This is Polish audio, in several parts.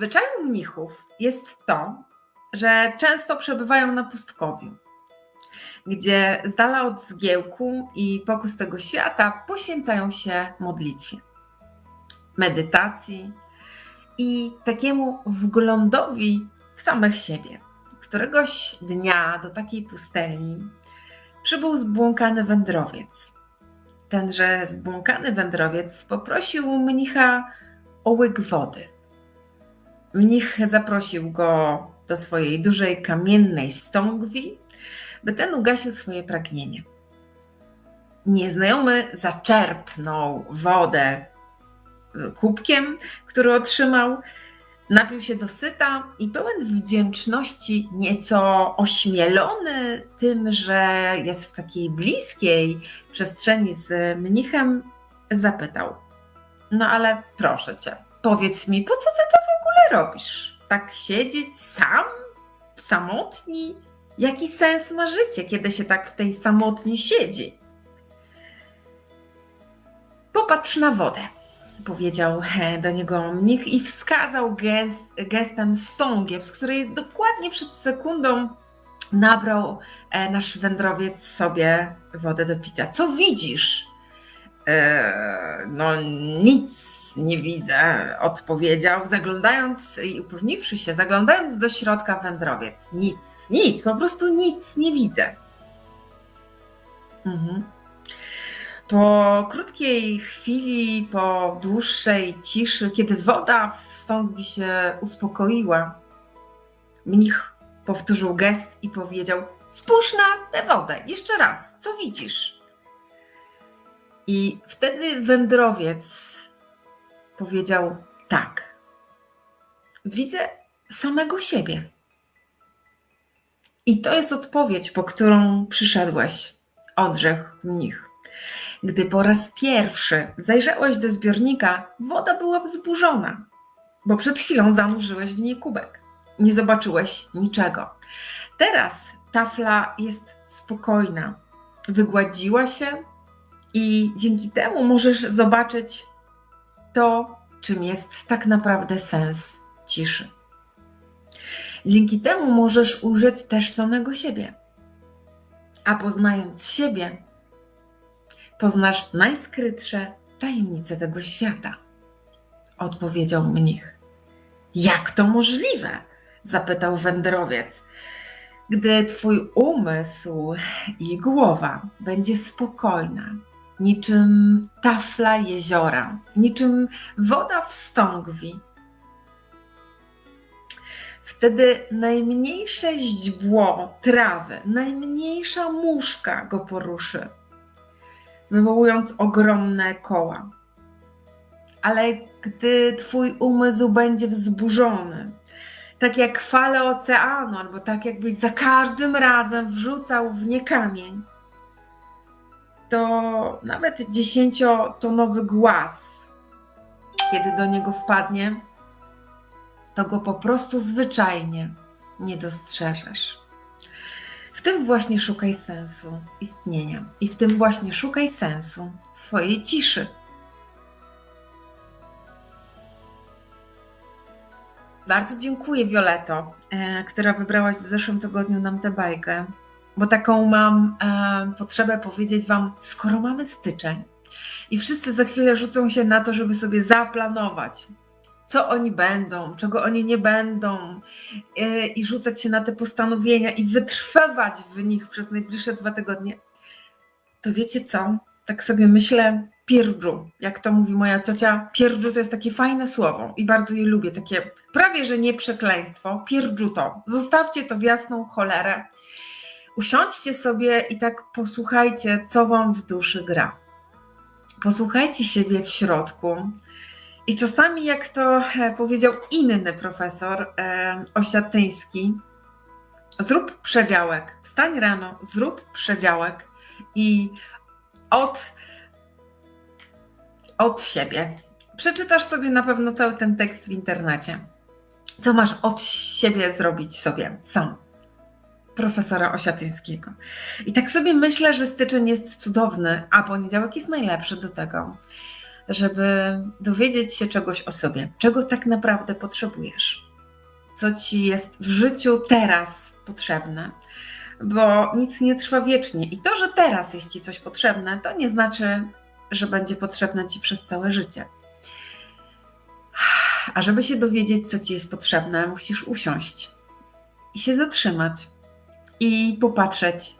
zwyczaju mnichów jest to, że często przebywają na pustkowiu, gdzie z dala od zgiełku i pokus tego świata poświęcają się modlitwie, medytacji i takiemu wglądowi w samych siebie. Któregoś dnia do takiej pustelni przybył zbłąkany wędrowiec. Tenże zbłąkany wędrowiec poprosił mnicha o łyk wody. Mnich zaprosił go do swojej dużej kamiennej stągwi, by ten ugasił swoje pragnienie. Nieznajomy zaczerpnął wodę kubkiem, który otrzymał, napił się dosyta i pełen wdzięczności, nieco ośmielony tym, że jest w takiej bliskiej przestrzeni z mnichem, zapytał: No ale proszę cię, powiedz mi, po co ty to robisz? Tak siedzieć sam, samotni? Jaki sens ma życie, kiedy się tak w tej samotni siedzi? Popatrz na wodę, powiedział do niego mnich i wskazał gest, gestem stągiew, z której dokładnie przed sekundą nabrał e, nasz wędrowiec sobie wodę do picia. Co widzisz? E, no nic nie widzę, odpowiedział, zaglądając i upewniwszy się, zaglądając do środka wędrowiec. Nic, nic, po prostu nic nie widzę. Mhm. Po krótkiej chwili, po dłuższej ciszy, kiedy woda w stągwi się uspokoiła, mnich powtórzył gest i powiedział: Spójrz na tę wodę, jeszcze raz, co widzisz? I wtedy wędrowiec powiedział: Tak. Widzę samego siebie. I to jest odpowiedź, po którą przyszedłeś, odrzekł mnich. Gdy po raz pierwszy zajrzałeś do zbiornika, woda była wzburzona, bo przed chwilą zanurzyłeś w niej kubek. Nie zobaczyłeś niczego. Teraz tafla jest spokojna, wygładziła się i dzięki temu możesz zobaczyć to, czym jest tak naprawdę sens ciszy. Dzięki temu możesz ujrzeć też samego siebie. A poznając siebie, poznasz najskrytsze tajemnice tego świata. Odpowiedział mnich. Jak to możliwe? zapytał wędrowiec. Gdy twój umysł i głowa będzie spokojna, niczym tafla jeziora, niczym woda w stągwi. Wtedy najmniejsze źdźbło trawy, najmniejsza muszka go poruszy, wywołując ogromne koła. Ale gdy twój umysł będzie wzburzony, tak jak fale oceanu, albo tak jakbyś za każdym razem wrzucał w nie kamień, to nawet dziesięciotonowy głaz, kiedy do niego wpadnie, to go po prostu zwyczajnie nie dostrzeżesz. W tym właśnie szukaj sensu istnienia i w tym właśnie szukaj sensu swojej ciszy. Bardzo dziękuję Violeto, e, która wybrałaś w zeszłym tygodniu nam tę bajkę bo taką mam e, potrzebę powiedzieć Wam, skoro mamy styczeń i wszyscy za chwilę rzucą się na to, żeby sobie zaplanować, co oni będą, czego oni nie będą, e, i rzucać się na te postanowienia i wytrwać w nich przez najbliższe dwa tygodnie, to wiecie co? Tak sobie myślę, pierdżu, jak to mówi moja ciocia, pierdżu to jest takie fajne słowo i bardzo je lubię, takie prawie że nie przekleństwo, pierdżu to, zostawcie to w jasną cholerę usiądźcie sobie i tak posłuchajcie, co wam w duszy gra. Posłuchajcie siebie w środku. I czasami, jak to e, powiedział inny profesor e, zrób przedziałek, wstań rano, zrób przedziałek i od, od siebie. Przeczytasz sobie na pewno cały ten tekst w internecie. Co masz od siebie zrobić sobie sam? Profesora Osiatyńskiego. I tak sobie myślę, że styczeń jest cudowny, a poniedziałek jest najlepszy do tego, żeby dowiedzieć się czegoś o sobie, czego tak naprawdę potrzebujesz, co ci jest w życiu teraz potrzebne, bo nic nie trwa wiecznie. I to, że teraz jest ci coś potrzebne, to nie znaczy, że będzie potrzebne ci przez całe życie. A żeby się dowiedzieć, co ci jest potrzebne, musisz usiąść i się zatrzymać, i popatrzeć,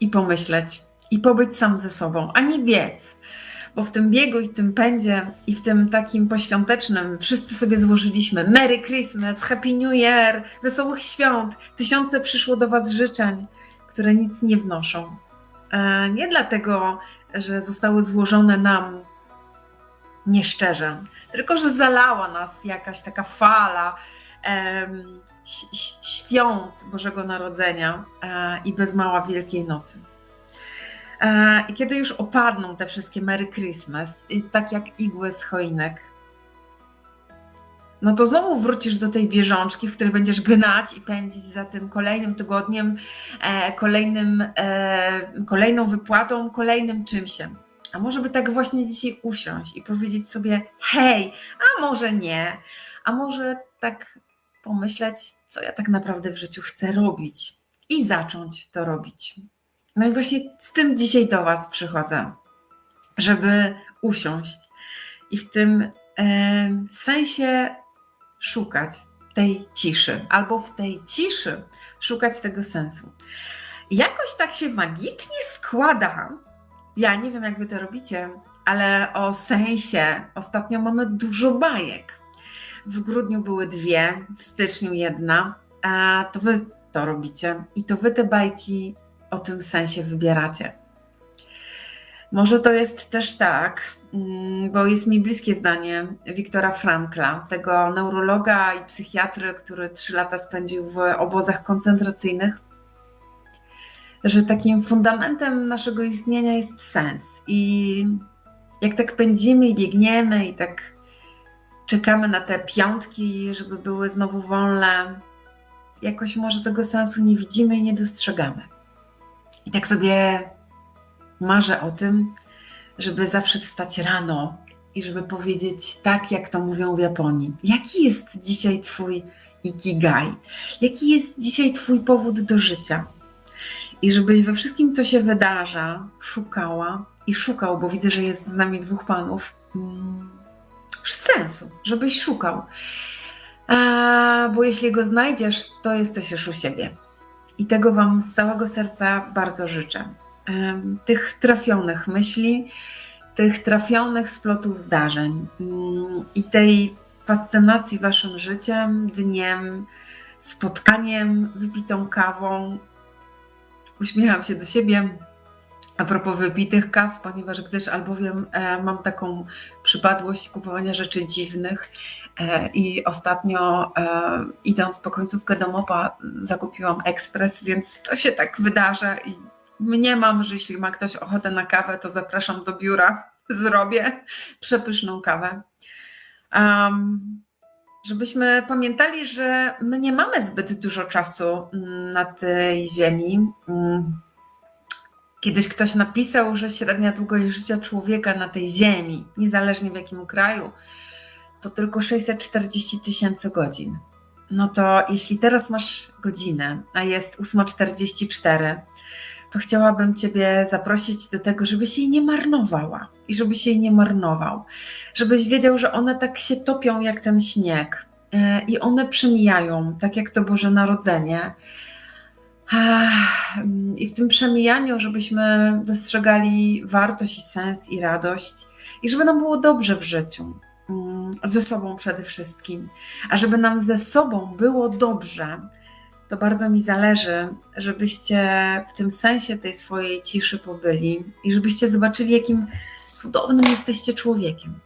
i pomyśleć, i pobyć sam ze sobą, a nie biec. Bo w tym biegu i w tym pędzie i w tym takim poświątecznym wszyscy sobie złożyliśmy Merry Christmas, Happy New Year, wesołych świąt, tysiące przyszło do Was życzeń, które nic nie wnoszą. E, nie dlatego, że zostały złożone nam nieszczerze, tylko że zalała nas jakaś taka fala świąt Bożego Narodzenia e, i bez mała Wielkiej Nocy. E, I kiedy już opadną te wszystkie Merry Christmas, tak jak igły z choinek, no to znowu wrócisz do tej bieżączki, w której będziesz gnać i pędzić za tym kolejnym tygodniem, e, kolejnym, kolejną wypłatą, kolejnym czymsiem. A może by tak właśnie dzisiaj usiąść i powiedzieć sobie: hej, a może nie, a może tak pomyśleć, co ja tak naprawdę w życiu chcę robić i zacząć to robić. No i właśnie z tym dzisiaj do Was przychodzę, żeby usiąść i w tym e, sensie szukać tej ciszy, albo w tej ciszy szukać tego sensu. Jakoś tak się magicznie składa, ja nie wiem, jak wy to robicie, ale o sensie ostatnio mamy dużo bajek. W grudniu były dwie, w styczniu jedna, a to wy to robicie i to wy te bajki o tym sensie wybieracie. Może to jest też tak, mm, bo jest mi bliskie zdanie Wiktora Frankla, tego neurologa i psychiatry, który trzy lata spędził w obozach koncentracyjnych że takim fundamentem naszego istnienia jest sens. I jak tak pędzimy i biegniemy, i tak czekamy na te piątki, żeby były znowu wolne, jakoś może tego sensu nie widzimy i nie dostrzegamy. I tak sobie marzę o tym, żeby zawsze wstać rano i żeby powiedzieć tak, jak to mówią w Japonii. Jaki jest dzisiaj Twój ikigai? Jaki jest dzisiaj Twój powód do życia? I żebyś we wszystkim, co się wydarza, szukała i szukał, bo widzę, że jest z nami dwóch panów, mm, sensu, żebyś szukał. A, bo jeśli go znajdziesz, to jesteś już u siebie. I tego Wam z całego serca bardzo życzę. Tych trafionych myśli, tych trafionych splotów zdarzeń mm, i tej fascynacji Waszym życiem, dniem, spotkaniem, wypitą kawą, Uśmiecham się do siebie a propos wypitych kaw, ponieważ gdyż albowiem e, mam taką przypadłość kupowania rzeczy dziwnych e, i ostatnio e, idąc po końcówkę do mopa zakupiłam ekspres, więc to się tak wydarza i mnie mam, że jeśli ma ktoś ochotę na kawę, to zapraszam do biura, zrobię przepyszną kawę. Um, żebyśmy pamiętali, że my nie mamy zbyt dużo czasu mm, na tej ziemi. Mm. Kiedyś ktoś napisał, że średnia długość życia człowieka na tej ziemi, niezależnie w jakim kraju, to tylko 640 tysięcy godzin. No to jeśli teraz masz godzinę, a jest 8.44, to chciałabym Ciebie zaprosić do tego, żebyś jej nie marnowała i żebyś jej nie marnował. Żebyś wiedział, że one tak się topią jak ten śnieg e, i one przemijają, tak jak to Boże Narodzenie. I w tym przemijaniu, żebyśmy dostrzegali wartość i sens i radość, i żeby nam było dobrze w życiu, mm, ze sobą przede wszystkim. A żeby nam ze sobą było dobrze, to bardzo mi zależy, żebyście w tym sensie tej swojej ciszy pobyli i żebyście zobaczyli, jakim cudownym jesteście człowiekiem.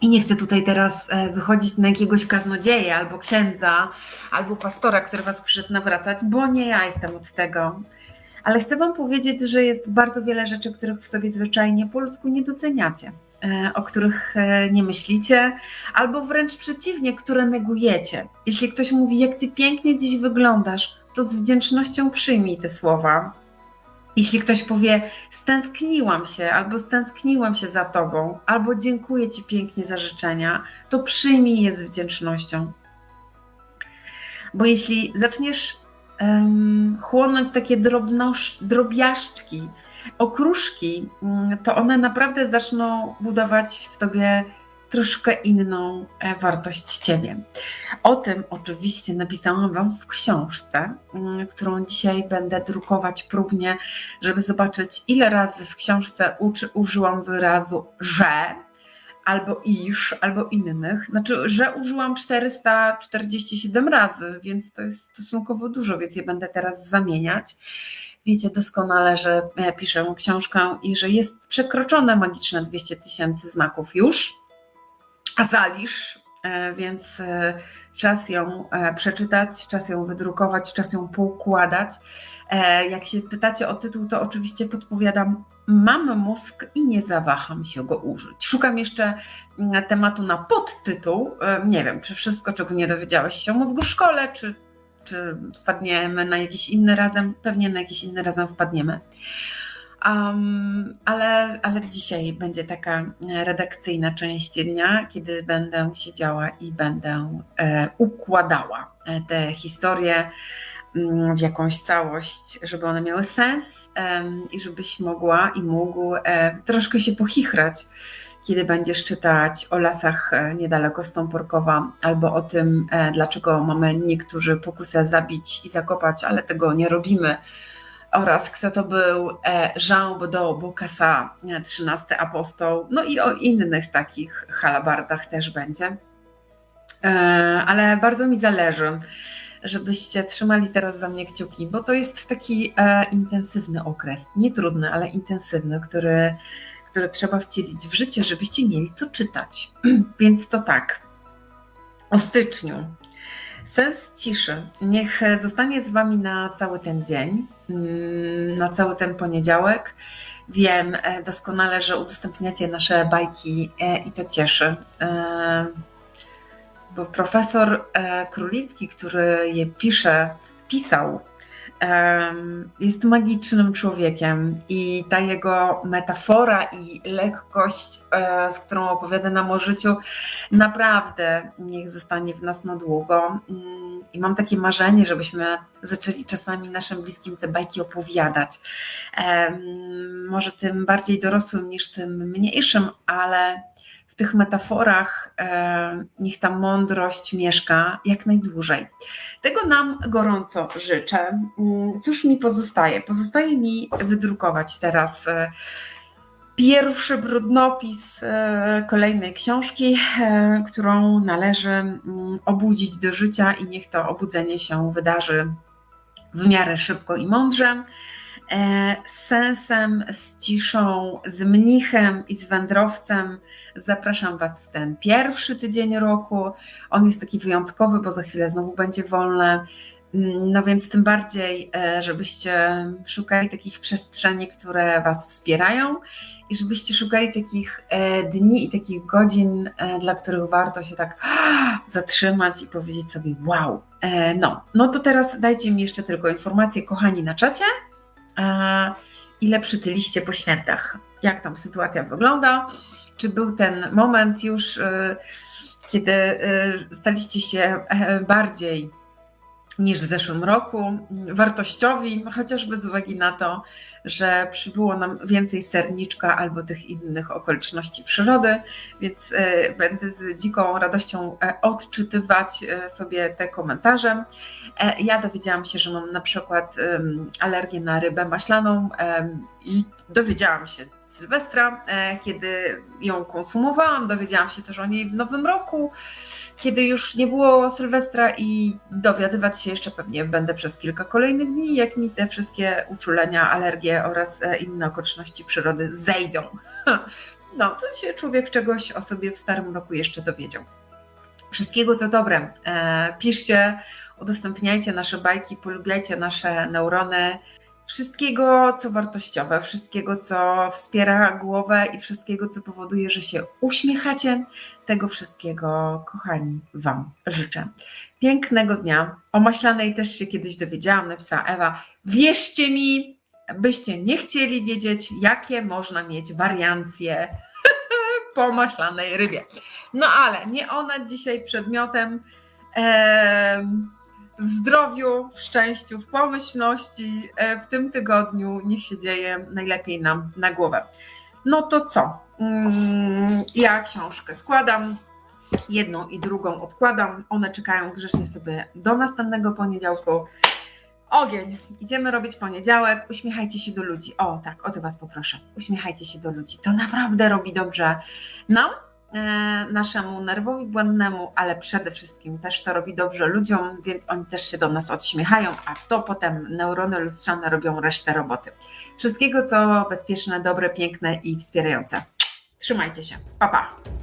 I nie chcę tutaj teraz e, wychodzić na jakiegoś kaznodzieja, albo księdza, albo pastora, który was przyszedł nawracać, bo nie ja jestem od tego. Ale chcę wam powiedzieć, że jest bardzo wiele rzeczy, których w sobie zwyczajnie po ludzku nie doceniacie, e, o których e, nie myślicie, albo wręcz przeciwnie, które negujecie. Jeśli ktoś mówi, jak ty pięknie dziś wyglądasz, to z wdzięcznością przyjmij te słowa Jeśli ktoś powie, stęskniłam się, albo stęskniłam się za tobą, albo dziękuję ci pięknie za życzenia, to przyjmij je z wdzięcznością. Bo jeśli zaczniesz um, chłonąć takie drobnosz, drobiażdżki, okruszki, mm, to one naprawdę zaczną budować w tobie troszkę inną e, wartość ciebie. O tym oczywiście napisałam Wam w książce, mm, którą dzisiaj będę drukować próbnie, żeby zobaczyć, ile razy w książce uczy, użyłam wyrazu że, albo iż, albo innych. Znaczy, że użyłam 447 razy, więc to jest stosunkowo dużo, więc je będę teraz zamieniać. Wiecie doskonale, że ja piszę książkę i że jest przekroczone magiczne 200 tysięcy znaków już, zalisz, e, więc e, czas ją e, przeczytać, czas ją wydrukować, czas ją poukładać. Jak się pytacie o tytuł, to oczywiście podpowiadam Mam mózg i nie zawaham się go użyć. Szukam jeszcze mm, tematu na podtytuł. Nie wiem, czy wszystko, czego nie dowiedziałeś się o mózgu w szkole, czy, czy wpadniemy na jakiś inny razem. Pewnie na jakiś inny razem wpadniemy. Um, ale, ale dzisiaj będzie taka redakcyjna część dnia, kiedy będę siedziała i będę e, układała e, te historie mm, w jakąś całość, żeby one miały sens i żebyś mogła i mógł e, troszkę się pochichrać, kiedy będziesz czytać o lasach e, niedaleko Stąporkowa albo o tym, e, dlaczego mamy niektórzy pokusę zabić i zakopać, ale tego nie robimy oraz kto to był Jean Baudot Bocassa, XIII apostoł, no i o innych takich halabardach też będzie. Ale bardzo mi zależy, żebyście trzymali teraz za mnie kciuki, bo to jest taki e, intensywny okres. Nie trudny, ale intensywny, który, który trzeba wcielić w życie, żebyście mieli co czytać. Więc to tak. O styczniu. Sens ciszy. Niech zostanie z Wami na cały ten dzień, mm, na cały ten poniedziałek. Wiem e, doskonale, że udostępniacie nasze bajki e, i to cieszy. E, bo profesor e, Królicki, który je pisze, pisał, jest magicznym człowiekiem i ta jego metafora i lekkość, e, z którą opowiada nam o życiu, naprawdę niech zostanie w nas na długo. Mm, I mam takie marzenie, żebyśmy zaczęli czasami naszym bliskim te bajki opowiadać. Może tym bardziej dorosłym niż tym mniejszym, ale tych metaforach e, niech ta mądrość mieszka jak najdłużej. Tego nam gorąco życzę. Mm, cóż mi pozostaje? Pozostaje mi wydrukować teraz e, pierwszy brudnopis e, kolejnej książki, którą należy mm, obudzić do życia i niech to obudzenie się wydarzy w miarę szybko i mądrze. Z sensem, z ciszą, z mnichem i z wędrowcem Zapraszam Was w ten pierwszy tydzień roku. On jest taki wyjątkowy, bo za chwilę znowu będzie wolny. Mm, no więc tym bardziej, e, żebyście szukali takich przestrzeni, które Was wspierają i żebyście szukali takich e, dni i takich godzin, e, dla których warto się tak zatrzymać i powiedzieć sobie wow. No, no to teraz dajcie mi jeszcze tylko informację, kochani, na czacie, ile przytyliście po świętach, jak tam sytuacja wygląda? Czy był ten moment już, y, kiedy y, staliście się e, bardziej niż w zeszłym roku, wartościowi, chociażby z uwagi na to, że przybyło nam więcej serniczka albo tych innych okoliczności przyrody, więc e, będę z dziką radością e, odczytywać sobie te komentarze. Ja dowiedziałam się, że mam na przykład alergię na rybę maślaną i dowiedziałam się Sylwestra, e, kiedy ją konsumowałam. Dowiedziałam się też o niej w nowym roku, kiedy już nie było Sylwestra i dowiadywać się jeszcze pewnie będę przez kilka kolejnych dni, jak mi te wszystkie uczulenia, alergie oraz e, inne okoliczności przyrody zejdą. No, to się człowiek czegoś o sobie w starym roku jeszcze dowiedział. Wszystkiego co dobre. E, piszcie, udostępniajcie nasze bajki, polubiajcie nasze neurony wszystkiego, co wartościowe, wszystkiego, co wspiera głowę i wszystkiego, co powoduje, że się uśmiechacie. Tego wszystkiego, kochani, Wam życzę. Pięknego dnia. O maślanej też się kiedyś dowiedziałam, napisała Ewa. Wierzcie mi, byście nie chcieli wiedzieć, jakie można mieć wariancje po maślanej rybie. No ale nie ona dzisiaj przedmiotem em, w zdrowiu, w szczęściu, w pomyślności e, w tym tygodniu niech się dzieje najlepiej nam na głowę. No to co? Mm, Ja książkę składam, jedną i drugą odkładam. One czekają grzecznie sobie do następnego poniedziałku. Ogień. Idziemy robić poniedziałek. Uśmiechajcie się do ludzi. O, tak, o to Was poproszę. Uśmiechajcie się do ludzi. To naprawdę robi dobrze nam, naszemu nerwowi błędnemu, ale przede wszystkim też to robi dobrze ludziom, więc oni też się do nas odśmiechają, a w to potem neurony lustrzane robią resztę roboty. Wszystkiego, co bezpieczne, dobre, piękne i wspierające. Trzymajcie się. Pa, pa.